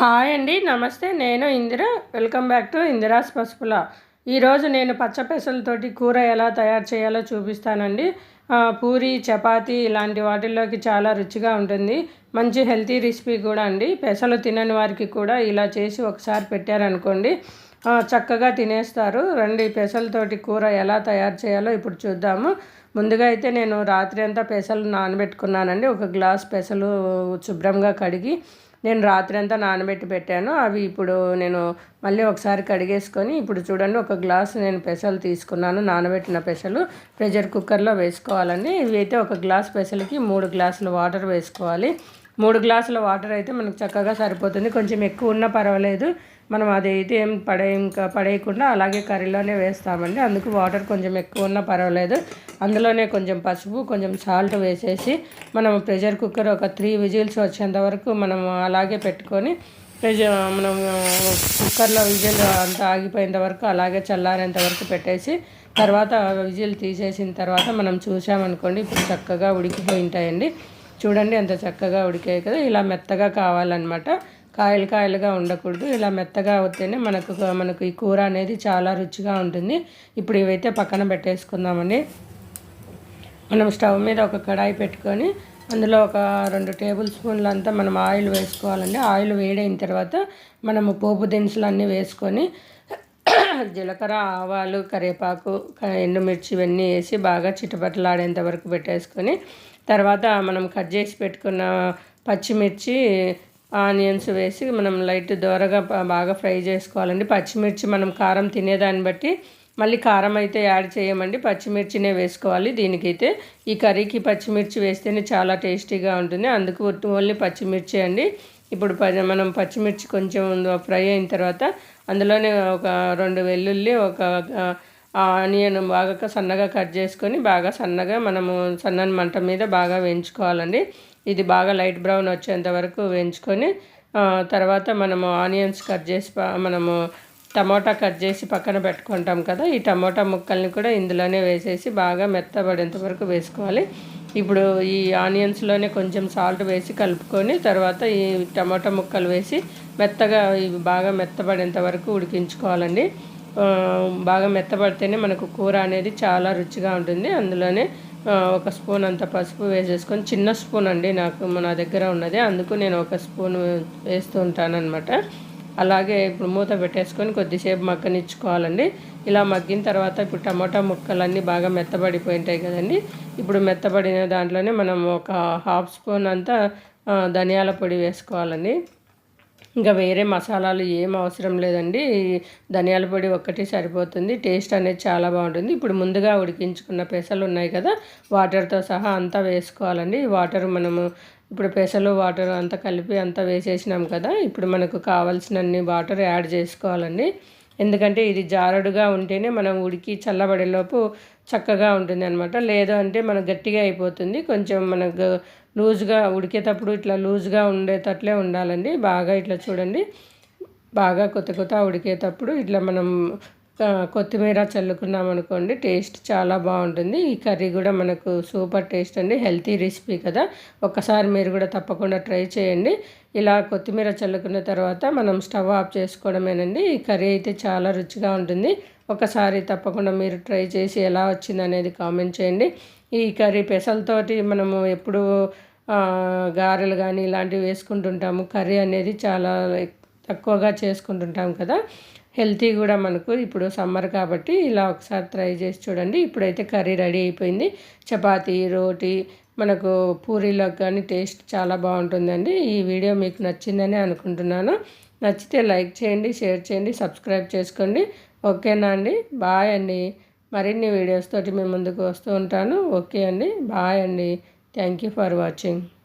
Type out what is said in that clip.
Hi అండి నమస్తే. నేను Indira. Welcome back to Indira's Pasupula. ఈరోజు నేను పచ్చపెసలతోటి కూర ఎలా తయారు చేయాలో చూపిస్తానండి. పూరి చపాతి ఇలాంటి వాటిల్లోకి చాలా రుచిగా ఉంటుంది. మంచి హెల్తీ రెసిపీ కూడా అండి. పెసలు తినని వారికి కూడా ఇలా చేసి ఒకసారి పెట్టారనుకోండి చక్కగా తినేస్తారు. రండి పెసలతోటి కూర ఎలా తయారు చేయాలో ఇప్పుడు చూద్దాము. ముందుగా అయితే నేను రాత్రి అంతా పెసలు నానబెట్టుకున్నానండి. ఒక గ్లాస్ పెసలు శుభ్రంగా కడిగి నేను రాత్రి అంతా నానబెట్టి పెట్టాను. అవి ఇప్పుడు నేను మళ్ళీ ఒకసారి కడిగేసుకొని ఇప్పుడు చూడండి ఒక గ్లాస్ నేను పెసలు తీసుకున్నాను. నానబెట్టిన పెసలు ప్రెషర్ కుక్కర్లో వేసుకోవాలండి. ఇవి అయితే ఒక గ్లాస్ పెసలకి మూడు గ్లాసులు వాటర్ వేసుకోవాలి. మూడు గ్లాసుల వాటర్ అయితే మనకు చక్కగా సరిపోతుంది. కొంచెం ఎక్కువ ఉన్నా పర్వాలేదు. మనం అది ఏం పడే ఇంకా పడేయకుండా అలాగే కర్రీలోనే వేస్తామండి. అందుకు వాటర్ కొంచెం ఎక్కువ ఉన్నా పర్వాలేదు. అందులోనే కొంచెం పసుపు కొంచెం సాల్ట్ వేసేసి మనం ప్రెషర్ కుక్కర్ ఒక త్రీ విజిల్స్ వచ్చేంత వరకు మనం అలాగే పెట్టుకొని ప్రెషర్ మనం కుక్కర్లో విజిల్ అంతా ఆగిపోయేంత వరకు అలాగే చల్లారేంత వరకు పెట్టేసి తర్వాత విజిల్ తీసేసిన తర్వాత మనం చూసామనుకోండి ఇప్పుడు చక్కగా ఉడికిపోయి ఉంటాయండి. చూడండి ఎంత చక్కగా ఉడికాయి కదా. ఇలా మెత్తగా కావాలన్నమాట. కాయలు కాయలుగా ఉండకూడదు. ఇలా మెత్తగా అవుతేనే మనకు మనకు ఈ కూర అనేది చాలా రుచిగా ఉంటుంది. ఇప్పుడు ఇవైతే పక్కన పెట్టేసుకుందామండి. మనం స్టవ్ మీద ఒక కడాయి పెట్టుకొని అందులో ఒక రెండు టేబుల్ స్పూన్లు అంతా మనం ఆయిల్ వేసుకోవాలండి. ఆయిల్ వేడైన తర్వాత మనము పోపు దినుసులు అన్నీ వేసుకొని జీలకర్ర ఆవాలు కరివేపాకు ఎండుమిర్చి ఇవన్నీ వేసి బాగా చిటపటలాడేంత వరకు పెట్టేసుకొని తర్వాత మనం కట్ చేసి పెట్టుకున్న పచ్చిమిర్చి ఆనియన్స్ వేసి మనం లైట్ దోరగా బాగా ఫ్రై చేసుకోవాలండి. పచ్చిమిర్చి మనం కారం తినేదాన్ని బట్టి మళ్ళీ కారం అయితే యాడ్ చేయమండి. పచ్చిమిర్చినే వేసుకోవాలి. దీనికైతే ఈ కర్రీకి పచ్చిమిర్చి వేస్తేనే చాలా టేస్టీగా ఉంటుంది. అందుకు ఓన్లీ పచ్చిమిర్చి అండి. ఇప్పుడు మనం పచ్చిమిర్చి కొంచెం ఫ్రై అయిన తర్వాత అందులోనే ఒక రెండు వెల్లుల్లి ఒక ఆనియన్ బాగా సన్నగా కట్ చేసుకొని బాగా సన్నగా మనము సన్నని మంట మీద బాగా వేయించుకోవాలండి. ఇది బాగా లైట్ బ్రౌన్ వచ్చేంత వరకు వేయించుకొని తర్వాత మనము ఆనియన్స్ కట్ చేసి మనము టమోటా కట్ చేసి పక్కన పెట్టుకుంటాం కదా ఈ టమోటా ముక్కల్ని కూడా ఇందులోనే వేసేసి బాగా మెత్తబడేంత వరకు వేసుకోవాలి. ఇప్పుడు ఈ ఆనియన్స్లోనే కొంచెం సాల్ట్ వేసి కలుపుకొని తర్వాత ఈ టమాటా ముక్కలు వేసి మెత్తగా ఇవి బాగా మెత్తబడేంత వరకు ఉడికించుకోవాలండి. బాగా మెత్తబడితేనే మనకు కూర అనేది చాలా రుచిగా ఉంటుంది. అందులోనే ఒక స్పూన్ అంత పసుపు వేసేసుకొని చిన్న స్పూన్ అండి నాకు నా దగ్గర ఉన్నది. అందుకు నేను ఒక స్పూన్ వేస్తూ ఉంటానన్నమాట. అలాగే ఇప్పుడు మూత పెట్టేసుకొని కొద్దిసేపు మగ్గనిచ్చుకోవాలండి. ఇలా మగ్గిన తర్వాత ఇప్పుడు టమాటా ముక్కలన్నీ బాగా మెత్తబడిపోయి ఉంటాయి కదండి. ఇప్పుడు మెత్తబడిన దాంట్లోనే మనం ఒక హాఫ్ స్పూన్ అంతా ధనియాల పొడి వేసుకోవాలండి. ఇంకా వేరే మసాలాలు ఏం అవసరం లేదండి. ధనియాల పొడి ఒక్కటి సరిపోతుంది. టేస్ట్ అనేది చాలా బాగుంటుంది. ఇప్పుడు ముందుగా ఉడికించుకున్న పెసలు ఉన్నాయి కదా వాటర్తో సహా అంతా వేసుకోవాలండి. వాటర్ మనము ఇప్పుడు పెసలు వాటర్ అంతా కలిపి అంతా వేసేసినాం కదా ఇప్పుడు మనకు కావాల్సినన్ని వాటర్ యాడ్ చేసుకోవాలండి. ఎందుకంటే ఇది జారుడుగా ఉంటేనే మనం ఉడికి చల్లబడేలోపు చక్కగా ఉంటుంది అనమాట లేదు అంటే మనం గట్టిగా అయిపోతుంది. కొంచెం మనకు లూజ్గా ఉడికేటప్పుడు ఇట్లా లూజ్గా ఉండేటట్లే ఉండాలండి. బాగా ఇట్లా చూడండి. బాగా కొత్త కొత్త ఉడికేటప్పుడు ఇట్లా మనం కొత్తిమీర చల్లుకున్నాం అనుకోండి టేస్ట్ చాలా బాగుంటుంది. ఈ కర్రీ కూడా మనకు సూపర్ టేస్ట్ అండి హెల్తీ రెసిపీ కదా. ఒక్కసారి మీరు కూడా తప్పకుండా ట్రై చేయండి. ఇలా కొత్తిమీర చల్లుకున్న తర్వాత మనం స్టవ్ ఆఫ్ చేసుకోవడమేనండి. ఈ కర్రీ అయితే చాలా రుచిగా ఉంటుంది. ఒకసారి తప్పకుండా మీరు ట్రై చేసి ఎలా వచ్చింది అనేది కామెంట్ చేయండి. ఈ కర్రీ పెసలతోటి మనము ఎప్పుడు గారెలు కానీ ఇలాంటివి వేసుకుంటుంటాము. కర్రీ అనేది చాలా తక్కువగా చేసుకుంటుంటాం కదా. హెల్తీ కూడా మనకు ఇప్పుడు సమ్మర్ కాబట్టి ఇలా ఒకసారి ట్రై చేసి చూడండి. ఇప్పుడైతే కర్రీ రెడీ అయిపోయింది. చపాతీ రోటీ మనకు పూరీలో కానీ టేస్ట్ చాలా బాగుంటుందండి. ఈ వీడియో మీకు నచ్చిందని అనుకుంటున్నాను. నచ్చితే లైక్ చేయండి షేర్ చేయండి సబ్స్క్రైబ్ చేసుకోండి. ఓకేనా అండి? బాయ్ అండి. మరిన్ని వీడియోస్ తోటి మేము ముందుకు వస్తూ ఉంటాను. ఓకే అండి. బాయ్ అండి. Thank you for watching.